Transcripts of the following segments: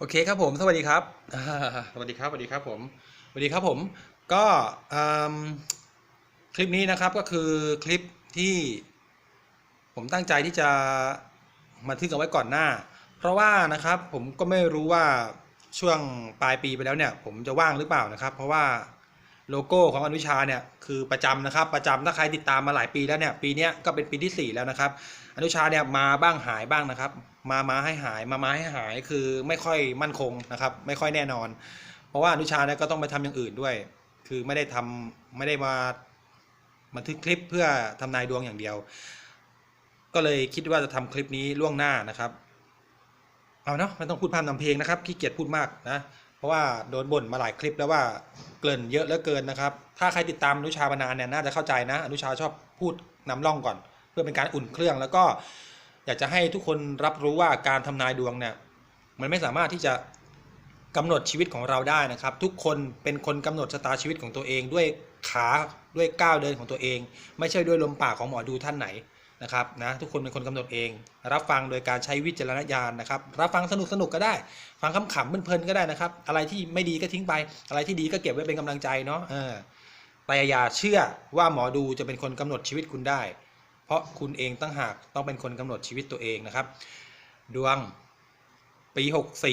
โอเคครับผมสวัสดีครับอ่าสวัสดีครับสวัสดีครับผมสวัสดีครับผมก็อืมคลิปนี้นะครับก็คือคลิปที่ผมตั้งใจที่จะมาทึกเอาไว้ก่อนหน้า เพราะว่านะครับผมก็ไม่รู้ว่าช่วงปลายปีไปแล้วเนี่ย ผมจะว่างหรือเปล่านะครับ เพราะว่าโลโก้ของอนุชาเนี่ยคือประจำนะครับ ประจำถ้าใครติดตามมาหลายปีแล้วเนี่ยปีเนี้ยก็เป็นปีที่สี่แล้วนะครับ อนุชาเนี่ยมาบ้างหายบ้างนะครับ มามาให้หายมามาให้หายคือไม่ค่อยมั่นคงนะครับ ไม่ค่อยแน่นอน เพราะว่าอนุชาเนี่ยก็ต้องไปทำอย่างอื่นด้วย คือไม่ได้ทำไม่ได้มาบันทึกคลิปเพื่อทำนายดวงอย่างเดียว ก็เลยคิดว่าจะทำคลิปนี้ล่วงหน้านะครับเอาเนาะไม่ต้องพูดพร่ำนำเพลงนะครับขี้เกียจพูดมากนะเพราะว่าโดนบ่นมาหลายคลิปแล้วว่าเกินเยอะเหลือเกินนะครับ ถ้าใครติดตามอนุชามานานเนี่ยน่าจะเข้าใจนะอนุชาชอบพูดนำร่องก่อน พื่อเป็นการอุ่นเครื่อง แล้วก็อยากจะให้ทุกคนรับรู้ว่าการทำนายดวงเนี่ยมันไม่สามารถที่จะกำหนดชีวิตของเราได้นะครับ ทุกคนเป็นคนกำหนดชะตาชีวิตของตัวเอง ด้วยขาด้วยก้าวเดินของตัวเอง ไม่ใช่ด้วยลมปากของหมอดูท่านไหนนะครับนะทุกคนเป็นคนกำหนดเอง รับฟังโดยการใช้วิจารณญาณนะครับ รับฟังสนุกสนุกก็ได้ ฟังขำๆเพลินๆก็ได้นะครับ อะไรที่ไม่ดีก็ทิ้งไป อะไรที่ดีก็เก็บไว้เป็นกำลังใจเนาะเออแต่อย่าเชื่อว่าหมอดูจะเป็นคนกำหนดชีวิตคุณได้ เพราะคุณเองตั้งหากต้องเป็นคนกำหนดชีวิตตัวเองนะครับ ดวงปี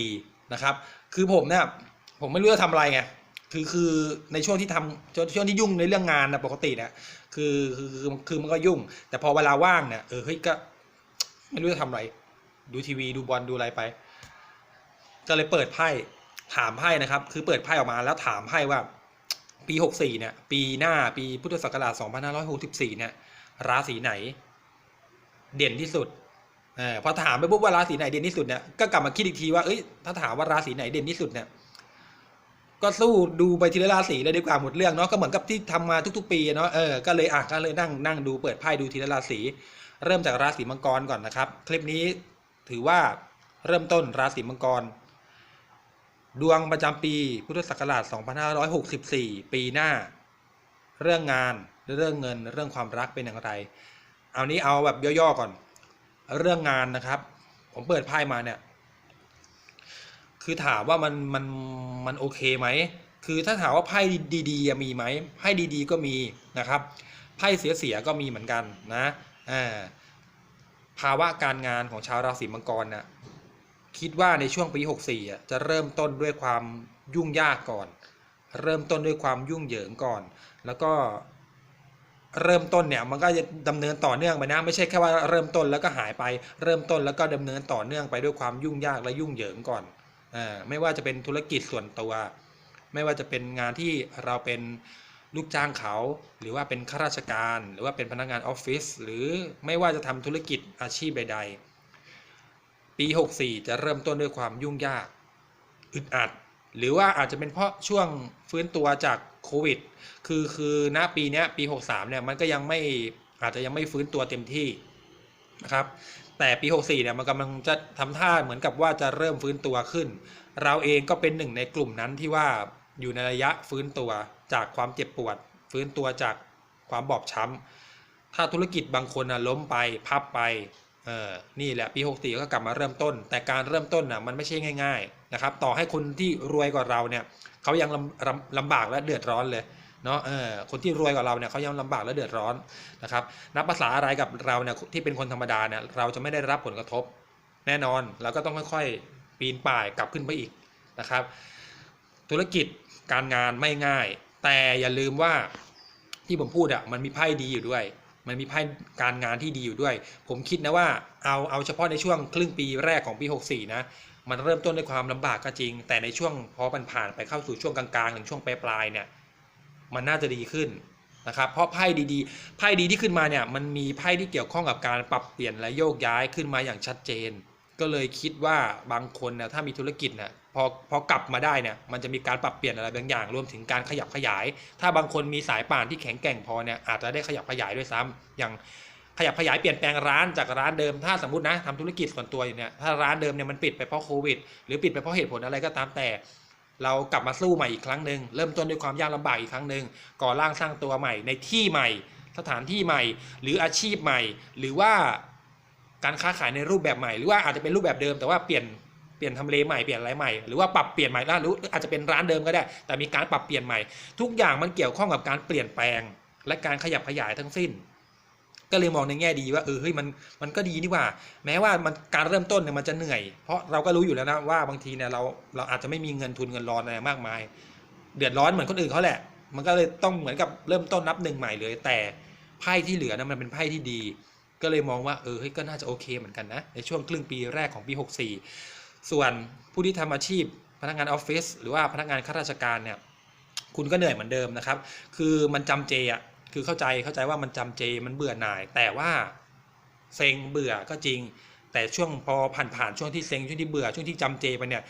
64 นะครับ คือผมเนี่ยผมไม่รู้จะทำอะไรไงคือคือในช่วงที่ทำช่วงช่วงที่ยุ่งในเรื่องงานนะปกติเนี่ยคือคือคือคือมันก็ยุ่ง แต่พอเวลาว่างเนี่ยเออเฮ้ยก็ไม่รู้จะทำอะไร ดูทีวีดูบอลดูอะไรไป ก็เลยเปิดไพ่ถามไพ่นะครับ คือเปิดไพ่ออกมาแล้วถามไพ่ว่า ปี 64 เนี่ย ปีหน้าปีพุทธศักราช 2564 เนี่ย ราศีไหน เด่นที่สุดเออพอถามไปปุ๊บว่าราศีไหนเด่นที่สุดเนี่ยก็กลับมาคิดอีกทีว่าเอ้ยถ้าถามว่าราศีไหนเด่นที่สุดเนี่ยก็สู้ดูไปทีละราศีเลยดีกว่าหมดเรื่องเนาะก็เหมือนกับที่ทำมาทุก ๆ ปีเนาะเออก็เลยอะก็เลยนั่งนั่งดูเปิดไพ่ดูทีละราศีเริ่มจากราศีมังกรก่อนนะครับ คลิปนี้ถือว่าเริ่มต้นราศีมังกร ดวงประจำปีพุทธศักราช 2564 ปีหน้า เรื่องงานเรื่องเงินเรื่องความรักเป็นอย่างไร เอานี้เอาแบบย่อๆก่อน เรื่องงานนะครับ ผมเปิดไพ่มาเนี่ย คือถามว่ามันมันมันโอเคไหมคือถ้าถามว่าไพ่ดีๆมีไหมไพ่ดีๆก็มีนะครับไพ่เสียๆก็มีเหมือนกันนะอ่าภาวะการงานของชาวราศีมังกรน่ะคิดว่าในช่วงปี 64อ่จะเริ่มต้นด้วยความยุ่งยากก่อน เริ่มต้นด้วยความยุ่งเหยิงก่อน แล้วก็เริ่มต้นเนี่ยมันก็จะดำเนินต่อเนื่องไปนะไม่ใช่แค่ว่าเริ่มต้นแล้วก็หายไปเริ่มต้นแล้วก็ดำเนินต่อเนื่องไปด้วยความยุ่งยากและยุ่งเหยิงก่อนอ่าไม่ว่าจะเป็นธุรกิจส่วนตัว ไม่ว่าจะเป็นงานที่เราเป็นลูกจ้างเขา หรือว่าเป็นข้าราชการ หรือว่าเป็นพนักงานออฟฟิศหรือไม่ว่าจะทำธุรกิจอาชีพใด ๆ ปี 64 จะเริ่มต้นด้วยความยุ่งยากอึดอัด หรือว่าอาจจะเป็นเพราะช่วงฟื้นตัวจาก โควิด คือคือณปีนี้ปี 63เนี่ยมันก็ยังไม่อาจจะยังไม่ฟื้นตัวเต็มที่นะครับแต่ปี 64เนี่ยมันกำลังจะทำท่าเหมือนกับว่าจะเริ่มฟื้นตัวขึ้น เราเองก็เป็นหนึ่งในกลุ่มนั้นที่ว่าอยู่ในระยะฟื้นตัวจากความเจ็บปวด ฟื้นตัวจากความบอบช้ำถ้าธุรกิจบางคนนะล้มไปพับไปเออนี่แหละปี 64 ก็กลับมาเริ่มต้น แต่การเริ่มต้นนะมันไม่ใช่ง่าย ๆนะครับ ต่อให้คนที่รวยกว่าเราเนี่ย เขายังลำลำลำบากและเดือดร้อนเลยเนาะเออคนที่รวยกว่าเราเนี่ยเขายังลำบากและเดือดร้อนนะครับนับภาษาอะไรกับเราเนี่ยที่เป็นคนธรรมดาเนี่ยเราจะไม่ได้รับผลกระทบ แน่นอนเราก็ต้องค่อยๆ ปีนป่ายกลับขึ้นไปอีกนะครับ ธุรกิจการงานไม่ง่าย แต่อย่าลืมว่าที่ผมพูดอะมันมีไพ่ดีอยู่ด้วย มันมีไพ่การงานที่ดีอยู่ด้วย ผมคิดนะว่าเอาเอาเฉพาะในช่วงครึ่งปีแรกของปี 64 นะ มันเริ่มต้นด้วยความลำบากก็จริง แต่ในช่วงพอมันผ่านไปเข้าสู่ช่วงกลางๆถึงช่วงปลายๆเนี่ยมันน่าจะดีขึ้นนะครับเพราะไพ่ดีๆไพ่ดีที่ขึ้นมาเนี่ยมันมีไพ่ที่เกี่ยวข้องกับการปรับเปลี่ยนและโยกย้ายขึ้นมาอย่างชัดเจน ก็เลยคิดว่าบางคนนะถ้ามีธุรกิจเนี่ยพอพอกลับมาได้เนี่ยมันจะมีการปรับเปลี่ยนอะไรบางอย่าง รวมถึงการขยับขยาย ถ้าบางคนมีสายป่านที่แข็งแกร่งพอเนี่ยอาจจะได้ขยับขยายด้วยซ้ำอย่าง ขยับขยายเปลี่ยนแปลงร้านจากร้านเดิม ถ้าสมมตินะทำธุรกิจส่วนตัวอยู่เนี่ยถ้าร้านเดิมเนี่ยมันปิดไปเพราะโควิด หรือปิดไปเพราะเหตุผลอะไรก็ตามแต่ เรากลับมาสู้ใหม่อีกครั้งหนึ่งเริ่มต้นด้วยความยากลำบากอีกครั้งหนึ่งก่อร่างสร้างตัวใหม่ในที่ใหม่ สถานที่ใหม่ หรืออาชีพใหม่ หรือว่าการค้าขายในรูปแบบใหม่ หรือว่าอาจจะเป็นรูปแบบเดิมแต่ว่าเปลี่ยนเปลี่ยนทำเลใหม่เปลี่ยนอะไรใหม่หรือว่าปรับเปลี่ยนใหม่แล้วหรืออาจจะเป็นร้านเดิมก็ได้ แต่มีการปรับเปลี่ยนใหม่ ทุกอย่างมันเกี่ยวข้องกับการเปลี่ยนแปลง และการขยับขยายทั้งสิ้น ก็เลยมองในแง่ดีว่าเออเฮ้ยมันมันก็ดีนี่ว่า แม้ว่ามันการเริ่มต้นเนี่ยมันจะเหนื่อย เพราะเราก็รู้อยู่แล้วนะว่าบางทีเนี่ยเราเราอาจจะไม่มีเงินทุนเงินรอนอะไรมากมาย เดือดร้อนเหมือนคนอื่นเขาแหละ มันก็เลยต้องเหมือนกับเริ่มต้นนับหนึ่งใหม่เลย แต่ไพ่ที่เหลือนะมันเป็นไพ่ที่ดี ก็เลยมองว่าเออเฮ้ยก็น่าจะโอเคเหมือนกันนะในช่วงครึ่งปีแรกของปี 64 ส่วนผู้ที่ทำอาชีพพนักงานออฟฟิศหรือว่าพนักงานข้าราชการเนี่ยคุณก็เหนื่อยเหมือนเดิมนะครับ คือมันจำเจอะ คือเข้าใจเข้าใจว่ามันจำเจมันเบื่อหน่าย แต่ว่าเซ็งเบื่อก็จริง แต่ช่วงพอผ่านผ่านช่วงที่เซ็งช่วงที่เบื่อช่วงที่จำเจไปเนี่ย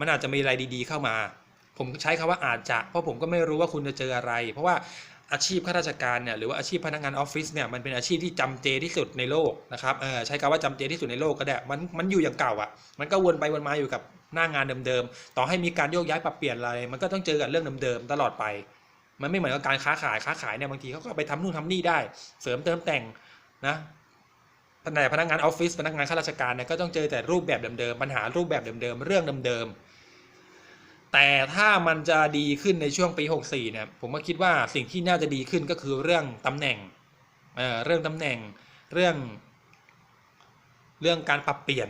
มันอาจจะมีอะไรดีๆเข้ามา ผมใช้คำว่าอาจจะ เพราะผมก็ไม่รู้ว่าคุณจะเจออะไร เพราะว่าอาชีพข้าราชการเนี่ยหรือว่าอาชีพพนักงานออฟฟิศเนี่ยมันเป็นอาชีพที่จำเจที่สุดในโลกนะครับเออใช้คำว่าจำเจที่สุดในโลกก็ได้มันมันอยู่อย่างเก่าอะ มันก็วนไปวนมาอยู่กับหน้างานเดิมๆต่อให้มีการโยกย้ายปรับเปลี่ยนอะไร มันก็ต้องเจอกับเรื่องเดิมๆตลอดไป มันไม่เหมือนกับการค้าขายค้าขายเนี่ยบางทีเขาก็ไปทำนู่นทำนี่ได้ เสริมเติมแต่งนะแต่พนักงานออฟฟิศพนักงานข้าราชการเนี่ยก็ต้องเจอแต่รูปแบบเดิมๆปัญหารูปแบบเดิมๆเรื่องเดิมๆแต่ถ้ามันจะดีขึ้นในช่วงปี 64เนี่ยผมก็คิดว่าสิ่งที่น่าจะดีขึ้นก็คือเรื่องตำแหน่งเอ่อเรื่องตำแหน่งเรื่อง เรื่องการปรับเปลี่ยน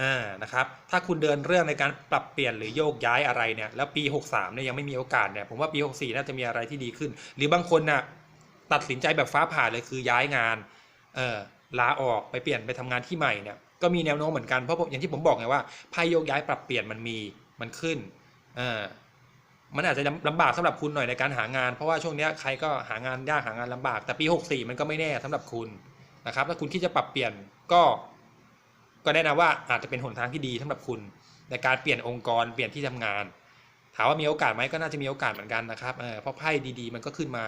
อ่านะครับถ้าคุณเดินเรื่องในการปรับเปลี่ยนหรือโยกย้ายอะไรเนี่ยแล้วปี 63เนี่ยยังไม่มีโอกาสเนี่ยผมว่าปี 64 น่าจะมีอะไรที่ดีขึ้น หรือบางคนน่ะตัดสินใจแบบฟ้าผ่าเลยคือย้ายงานเออลาออกไปเปลี่ยนไปทำงานที่ใหม่เนี่ยก็มีแนวโน้มเหมือนกันเพราะอย่างที่ผมบอกไงว่าไพ่โยกย้ายปรับเปลี่ยนมันมีมันขึ้นเออมันอาจจะลำบากสำหรับคุณหน่อยในการหางาน เพราะว่าช่วงนี้ใครก็หางานยากหางานลำบากแต่ปี 64 มันก็ไม่แน่สำหรับคุณนะครับถ้าคุณคิดจะปรับเปลี่ยนก็ ก็แนะนำว่าอาจจะเป็นหนทางที่ดีสำหรับคุณ ในการเปลี่ยนองค์กรเปลี่ยนที่ทำงาน ถามว่ามีโอกาสไหมก็น่าจะมีโอกาสเหมือนกันนะครับเพราะไพ่ดีๆ มันก็ขึ้นมา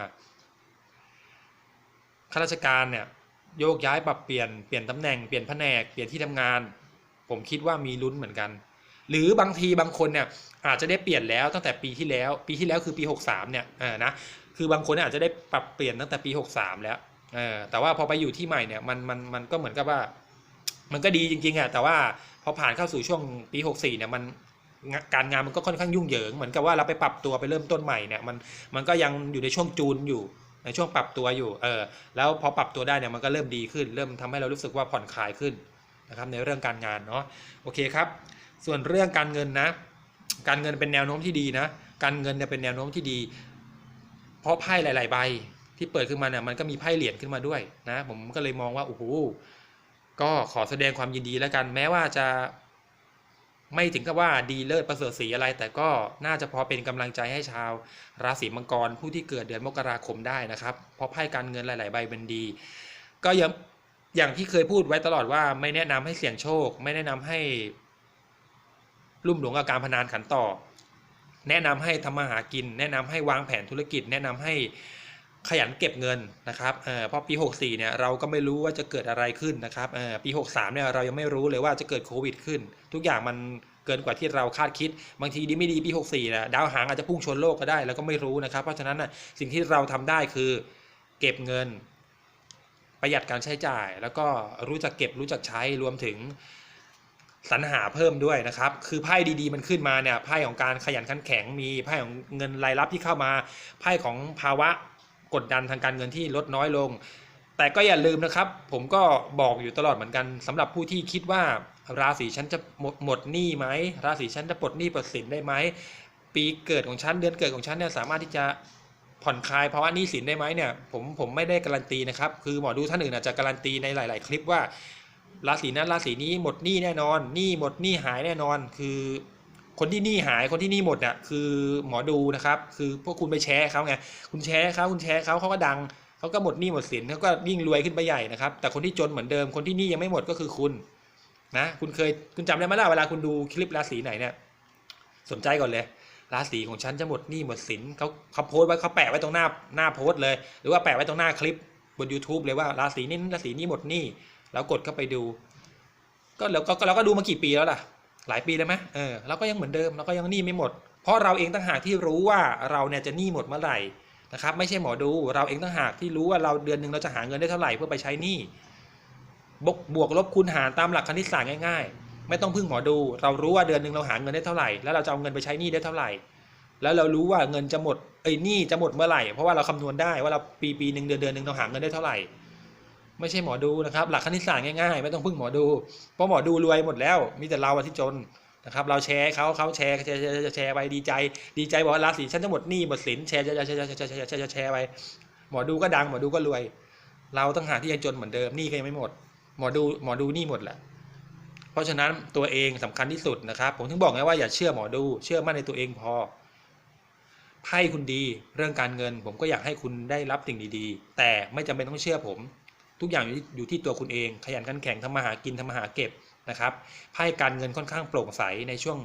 ข้าราชการเนี่ยโยกย้ายปรับเปลี่ยนเปลี่ยนตำแหน่งเปลี่ยนแผนกเปลี่ยนที่ทำงาน ผมคิดว่ามีลุ้นเหมือนกัน หรือบางทีบางคนเนี่ยอาจจะได้เปลี่ยนแล้วตั้งแต่ปีที่แล้ว ปีที่แล้วคือปี 63เนี่ยเออนะคือบางคนอาจจะได้ปรับเปลี่ยนตั้งแต่ปี 63 แล้วเออแต่ว่าพอไปอยู่ที่ใหม่เนี่ยมันมันมันก็เหมือนกับว่า มันก็ดีจริงๆอะแต่ว่าพอผ่านเข้าสู่ช่วงปี 64เนี่ยมันการงานมันก็ค่อนข้างยุ่งเหยิงเหมือนกับว่าเราไปปรับตัวไปเริ่มต้นใหม่เนี่ยมันมันก็ยังอยู่ในช่วงจูนอยู่ในช่วงปรับตัวอยู่เออแล้วพอปรับตัวได้เนี่ยมันก็เริ่มดีขึ้น เริ่มทำให้เรารู้สึกว่าผ่อนคลายขึ้นนะครับในเรื่องการงานเนาะโอเคครับ ส่วนเรื่องการเงินนะ การเงินเป็นแนวโน้มที่ดีนะ การเงินเนี่ยเป็นแนวโน้มที่ดี เพราะไพ่หลาย ๆ ใบที่เปิดขึ้นมาเนี่ยมันก็มีไพ่เหรียญขึ้นมาด้วยนะ ผมก็เลยมองว่าโอ้โห ก็ขอแสดงความยินดีแล้วกัน แม้ว่าจะไม่ถึงกับว่าดีเลิศประเสริฐสีอะไร แต่ก็น่าจะพอเป็นกำลังใจให้ชาว ราศีมังกรผู้ที่เกิดเดือนมกราคมได้นะครับเพราะไพ่การเงินหลาย ๆ ใบเป็นดี ก็ยังอย่างที่เคยพูดไว้ตลอดว่าไม่แนะนำให้เสี่ยงโชค ไม่แนะนำให้ลุ่มหลงกับการพนันขันต่อ แนะนำให้ทำมาหากิน แนะนำให้วางแผนธุรกิจ แนะนำให้ ขยันเก็บเงินนะครับเออเพราะปี 64เนี่ยเราก็ไม่รู้ว่าจะเกิดอะไรขึ้นนะครับเออปี 63เนี่ยเรายังไม่รู้เลยว่าจะเกิดโควิดขึ้น ทุกอย่างมันเกินกว่าที่เราคาดคิด บางทีดีไม่ดีปี 64นะดาวหางอาจจะพุ่งชนโลกก็ได้แล้วก็ไม่รู้นะครับ เพราะฉะนั้นนะสิ่งที่เราทำได้คือเก็บเงิน ประหยัดการใช้จ่าย แล้วก็รู้จักเก็บรู้จักใช้รวมถึงสรรหาเพิ่มด้วยนะครับ คือไพ่ดีๆมันขึ้นมาเนี่ยไพ่ของการขยันขันแข็งมีไพ่ของเงินรายรับที่เข้ามาไพ่ของภาวะ กดดันทางการเงินที่ลดน้อยลง แต่ก็อย่าลืมนะครับ ผมก็บอกอยู่ตลอดเหมือนกันสำหรับผู้ที่คิดว่าราศีฉันจะหมดหมดหนี้ไหมราศีฉันจะปลดหนี้ปลดสินได้ไหมปีเกิดของฉันเดือนเกิดของฉันเนี่ยสามารถที่จะผ่อนคลายภาวะหนี้สินได้ไหมเนี่ยผมผมไม่ได้การันตีนะครับ คือหมอดูท่านอื่นอาจจะการันตีในหลาย ๆ คลิปว่าราศีนั้นราศีนี้หมดหนี้แน่นอนหนี้หมดหนี้หายแน่นอน คือ คนที่หนี้หายคนที่หนี้หมดเนี่ยคือหมอดูนะครับ คือพวกคุณไปแชร์เขาไงคุณแชร์เขาคุณแชร์เขาเขาก็ดังเขาก็หมดหนี้หมดสินเขาก็ยิ่งรวยขึ้นไปใหญ่นะครับ แต่คนที่จนเหมือนเดิมคนที่หนี้ยังไม่หมดก็คือคุณนะคุณเคยคุณจำได้ไหมล่ะเวลาคุณดูคลิปราศีไหนเนี่ยสนใจก่อนเลยราศีของฉันจะหมดหนี้หมดสินเขาเขาโพสต์ไว้เขาแปะไว้ตรงหน้าหน้าโพสต์เลย หรือว่าแปะไว้ตรงหน้าคลิปบน YouTube เลยว่าราศีนี้ราศีนี้หมดหนี้แล้วกดเข้าไปดู ก็เราก็เราก็ดูมากี่ปีแล้วล่ะ หลายปีแล้วไหมเออเราก็ยังเหมือนเดิมเราก็ยังหนี้ไม่หมด เพราะเราเองต่างหากที่รู้ว่าเราเนี่ยจะหนี้หมดเมื่อไหร่นะครับไม่ใช่หมอดูเราเองต่างหากที่รู้ว่าเราเดือนหนึ่งเราจะหาเงินได้เท่าไหร่เพื่อไปใช้หนี้บวกบวกลบคูณหารตามหลักคณิตศาสตร์ง่ายๆ ไม่ต้องพึ่งหมอดู เรารู้ว่าเดือนหนึ่งเราหาเงินได้เท่าไหร่แล้วเราจะเอาเงินไปใช้หนี้ได้เท่าไหร่ แล้วเรารู้ว่าเงินจะหมดเอ้ยหนี้จะหมดเมื่อไหร่เพราะว่าเราคำนวณได้ว่าเราปีปีหนึ่งเดือนเดือนหนึ่งเราหาเงินได้เท่าไหร่ ไม่ใช่หมอดูนะครับ หลักคณิตศาสตร์ง่ายๆ ไม่ต้องพึ่งหมอดู เพราะหมอดูรวยหมดแล้ว มีแต่เราที่จนนะครับเราแชร์เขาเขาแชร์แชร์แชร์แชร์แชร์ไปดีใจ ดีใจบอกว่าราศีฉันจะหมดหนี้หมดสินแชร์แชร์แชร์แชร์แชร์แชร์แชร์ไปหมอดูก็ดังหมอดูก็รวย เราต้องหาที่ยังจนเหมือนเดิมหนี้ก็ยังไม่หมด หมอดูหมอดูหนี้หมดแหละเพราะฉะนั้นตัวเองสำคัญที่สุดนะครับ ผมถึงบอกไงว่าอย่าเชื่อหมอดู เชื่อมั่นในตัวเองพอไพ่คุณดีเรื่องการเงิน ผมก็อยากให้คุณได้รับสิ่งดีๆ แต่ไม่จำเป็นต้องเชื่อผม ทุกอย่างอยู่ที่อยู่ที่ตัวคุณเอง ขยันขันแข็งทำมาหากินทำมาหาเก็บนะครับไพ่การเงินค่อนข้างโปร่งใสในช่วง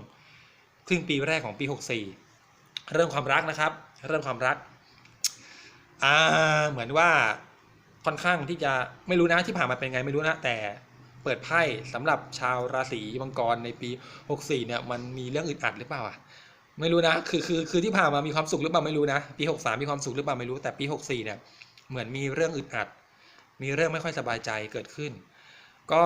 ครึ่งปีแรกของปี 64 เรื่องความรักนะครับ เรื่องความรักอ่าเหมือนว่าค่อนข้างที่จะไม่รู้นะที่ผ่านมาเป็นไงไม่รู้นะแต่เปิดไพ่สำหรับชาวราศีมังกรในปี 64 เนี่ยมันมีเรื่องอึดอัดหรือเปล่าอะไม่รู้นะคือคือคือที่ผ่านมามีความสุขหรือเปล่าไม่รู้นะปี 63 มีความสุขหรือเปล่าไม่รู้แต่ปี 64 เนี่ยเหมือนมีเรื่องอึดอัด มีเรื่องไม่ค่อยสบายใจเกิดขึ้น ก็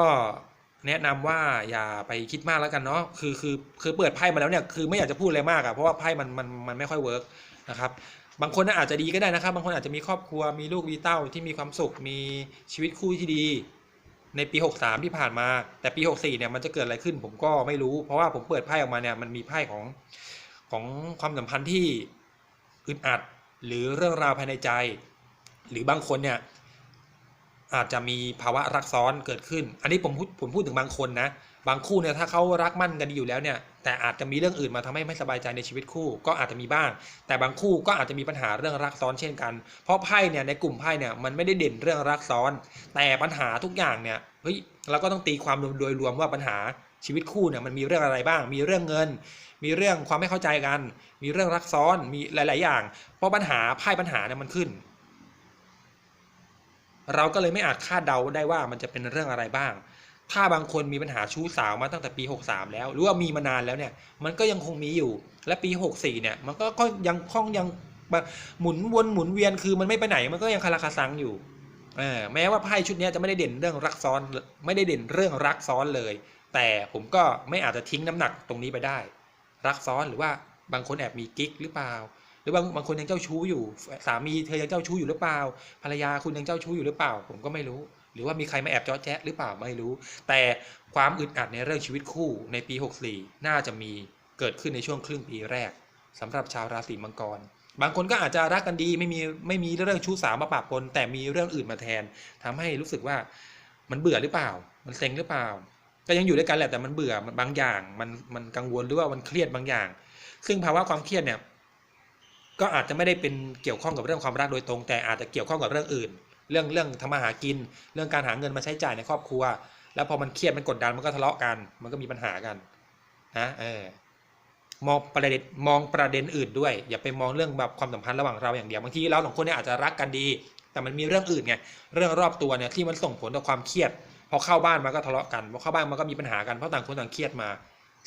แนะนำว่าอย่าไปคิดมากแล้วกันเนาะคือคือคือเปิดไพ่มาแล้วเนี่ยคือไม่อยากจะพูดอะไรมากอะเพราะว่าไพ่มันมันมันไม่ค่อยเวิร์กนะครับบางคนน่ะอาจจะดีก็ได้นะครับ บางคนอาจจะมีครอบครัวมีลูกมีเต้าที่มีความสุขมีชีวิตคู่ที่ดีในปี 63 ที่ผ่านมา แต่ปี 64 เนี่ยมันจะเกิดอะไรขึ้นผมก็ไม่รู้ เพราะว่าผมเปิดไพ่ออกมาเนี่ยมันมีไพ่ของของความสัมพันธ์ที่อึดอัด หรือเรื่องราวภายในใจ หรือบางคนเนี่ย อาจจะมีภาวะรักซ้อนเกิดขึ้น อันนี้ผมพูดผมพูดถึงบางคนนะ บางคู่เนี่ยถ้าเขารักมั่นกันดีอยู่แล้วเนี่ย แต่อาจจะมีเรื่องอื่นมาทำให้ไม่สบายใจในชีวิตคู่ ก็อาจจะมีบ้าง แต่บางคู่ก็อาจจะมีปัญหาเรื่องรักซ้อนเช่นกัน เพราะไพ่เนี่ยในกลุ่มไพ่เนี่ยมันไม่ได้เด่นเรื่องรักซ้อน แต่ปัญหาทุกอย่างเนี่ย เฮ้ยเราก็ต้องตีความโดยรวมว่าปัญหาชีวิตคู่เนี่ยมันมีเรื่องอะไรบ้าง มีเรื่องเงิน มีเรื่องความไม่เข้าใจกัน มีเรื่องรักซ้อน มีหลาย ๆ อย่าง เพราะปัญหาไพ่ปัญหาเนี่ยมันขึ้น เราก็เลยไม่อาจคาดเดาได้ว่ามันจะเป็นเรื่องอะไรบ้าง ถ้าบางคนมีปัญหาชู้สาวมาตั้งแต่ปี 63 แล้ว หรือว่ามีมานานแล้วเนี่ย มันก็ยังคงมีอยู่ และปี 64 เนี่ย มันก็ก็ยังคล่องยังหมุนวนหมุนเวียน คือมันไม่ไปไหน มันก็ยังคาราคาซังอยู่เออแม้ว่าไพ่ชุดนี้จะไม่ได้เด่นเรื่องรักซ้อน ไม่ได้เด่นเรื่องรักซ้อนเลย แต่ผมก็ไม่อาจจะทิ้งน้ำหนักตรงนี้ไปได้ รักซ้อนหรือว่าบางคนแอบมีกิ๊กหรือเปล่า หรือบางบางคนยังเจ้าชู้อยู่ สามีเธอยังเจ้าชู้อยู่หรือเปล่า ภรรยาคุณยังเจ้าชู้อยู่หรือเปล่า ผมก็ไม่รู้ หรือว่ามีใครมาแอบเจาะแจ๊ะหรือเปล่าไม่รู้ แต่ความอึดอัดในเรื่องชีวิตคู่ในปี 64 น่าจะมีเกิดขึ้นในช่วงครึ่งปีแรกสำหรับชาวราศีมังกร บางคนก็อาจจะรักกันดีไม่มีไม่มีเรื่องชู้สาวมาปะปนแต่มีเรื่องอื่นมาแทนทำให้รู้สึกว่ามันเบื่อหรือเปล่า มันเซ็งหรือเปล่า ก็ยังอยู่ด้วยกันแหละแต่มันเบื่อมันบางอย่างมันมันกังวลหรือว่ามันเครียดบางอย่าง ซึ่งภาวะความเครียดเนี่ย ก็อาจจะไม่ได้เป็นเกี่ยวข้องกับเรื่องความรักโดยตรง แต่อาจจะเกี่ยวข้องกับเรื่องอื่น เรื่องเรื่องทำมาหากิน เรื่องการหาเงินมาใช้จ่ายในครอบครัว แล้วพอมันเครียดมันกดดันมันก็ทะเลาะกัน มันก็มีปัญหากันนะเออมองประเด็นมองประเด็นอื่นด้วย อย่าไปมองเรื่องแบบความสัมพันธ์ระหว่างเราอย่างเดียวบางทีเราสองคนเนี่ยอาจจะรักกันดี แต่มันมีเรื่องอื่นไงเรื่องรอบตัวเนี่ยที่มันส่งผลต่อความเครียดพอเข้าบ้านมันก็ทะเลาะกันพอเข้าบ้านมันก็มีปัญหากันเพราะต่างคนต่างเครียดมา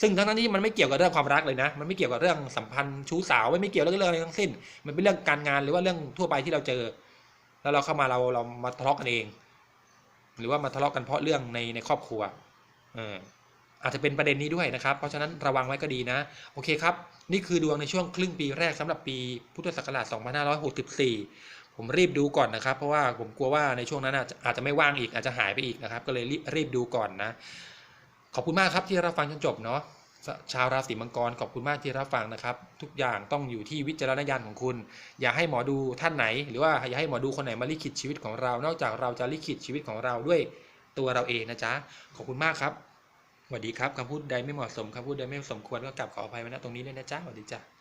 ซึ่งทั้งนั้นที่มันไม่เกี่ยวกับเรื่องความรักเลยนะ มันไม่เกี่ยวกับเรื่องสัมพันธ์ชู้สาวไม่ไม่เกี่ยวกับเรื่องอะไรทั้งสิ้น มันเป็นเรื่องการงานหรือว่าเรื่องทั่วไปที่เราเจอ แล้วเราเข้ามาเราเรามาทะเลาะกันเอง หรือว่ามาทะเลาะกันเพราะเรื่องในในครอบครัวเอออาจจะเป็นประเด็นนี้ด้วยนะครับ เพราะฉะนั้นระวังไว้ก็ดีนะ โอเคครับ นี่คือดวงในช่วงครึ่งปีแรกสำหรับปีพุทธศักราช 2564 ผมรีบดูก่อนนะครับ เพราะว่าผมกลัวว่าในช่วงนั้นอาจจะอาจจะไม่ว่างอีกอาจจะหายไปอีกนะครับ ก็เลยรีบรีบดูก่อนนะ ขอบคุณมากครับที่รับฟังจนจบเนาะชาวราศีมังกรขอบคุณมากที่รับฟังนะครับ ทุกอย่างต้องอยู่ที่วิจารณญาณของคุณ อย่าให้หมอดูท่านไหน หรือว่าอย่าให้หมอดูคนไหนมาลิขิตชีวิตของเรา นอกจากเราจะลิขิตชีวิตของเราด้วยตัวเราเองนะจ๊ะขอบคุณมากครับสวัสดีครับคำพูดใดไม่เหมาะสมคำพูดใดไม่สมควรก็กลับขออภัยไว้ณตรงนี้เลยนะจ๊ะสวัสดีจ้ะ